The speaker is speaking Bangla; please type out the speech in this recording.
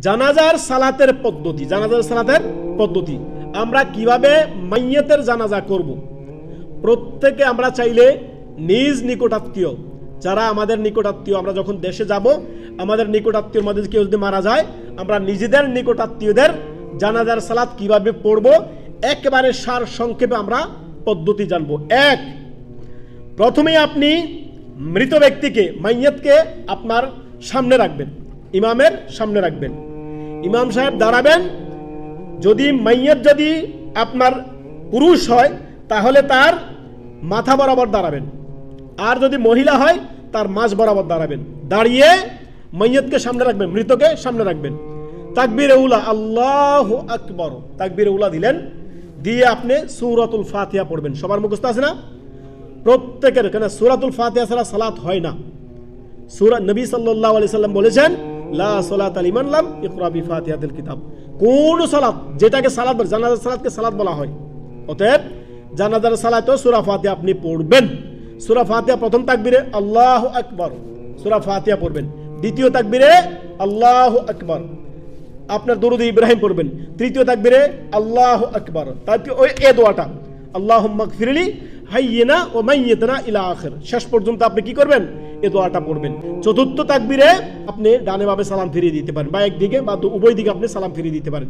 জানাজার সালাতের পদ্ধতি, জানাজার সালাতের পদ্ধতি। আমরা কীভাবে মাইয়াতের জানাজা করব? প্রত্যেকে আমরা চাইলে নিজ নিকটাত্মীয়, যারা আমাদের নিকটাত্মীয়, আমরা যখন দেশে যাব, আমাদের নিকটাত্মীয় মধ্যে কেউ যদি মারা যায়, আমরা নিজেদের নিকটাত্মীয়দের জানাজার সালাত কীভাবে পড়ব, একেবারে সার সংক্ষেপে আমরা পদ্ধতি জানব। এক প্রথমে আপনি মৃত ব্যক্তিকে, মাইয়াতকে আপনার সামনে রাখবেন। ইমামের সামনে রাখবেন। ইমাম সাহেব দাঁড়াবেন। যদি মাইয়াত যদি আপনার পুরুষ হয়, তাহলে তার মাথা বরাবর দাঁড়াবেন। আর যদি মহিলা হয়, তার মাঝ বরাবর দাঁড়াবেন। দাঁড়িয়ে মাইয়াতকে সামনে রাখবেন, মৃতকে সামনে রাখবেন। তাকবির উলা, আল্লাহ আকবর। তাকবির উলা দিলেন, দিয়ে আপনি সূরাতুল ফাতিহা পড়বেন। সবার মুখস্থ আছে না? প্রত্যেকের, কেন সূরাতুল ফাতিহা ছাড়া সালাত হয় না। সুরা নবী সাল্লাল্লাহু আলাইহি সাল্লাম বলেছেন লা সালাত ফাতিহাতিল কিতাব। কোন যেটাকে সালাতকে সালাত বলা হয়। অতএব আপনি পড়বেন। সূরা প্রথম তাকবীরে আল্লাহু আকবার। সূরা ফাতিহা পড়বেন। দ্বিতীয় তাকবীরে আল্লাহু আকবার। আপনার দরুদ ইব্রাহিম পড়বেন। তৃতীয় তাকবীরে আল্লাহ আকবার। তারপর ওই এ দোয়াটা আল্লাহ ফিরলি হাইয়েনা ও মাইয়েতনা ইলা আখের। শেষ পর্যন্ত আপনি কি করবেন? এ দোয়াটা পড়বেন। চতুর্থ তাকবিরে আপনি ডানে ভাবে সালাম ফিরিয়ে দিতে পারেন বা একদিকে বা উভয় দিকে আপনি সালাম ফিরিয়ে দিতে পারেন।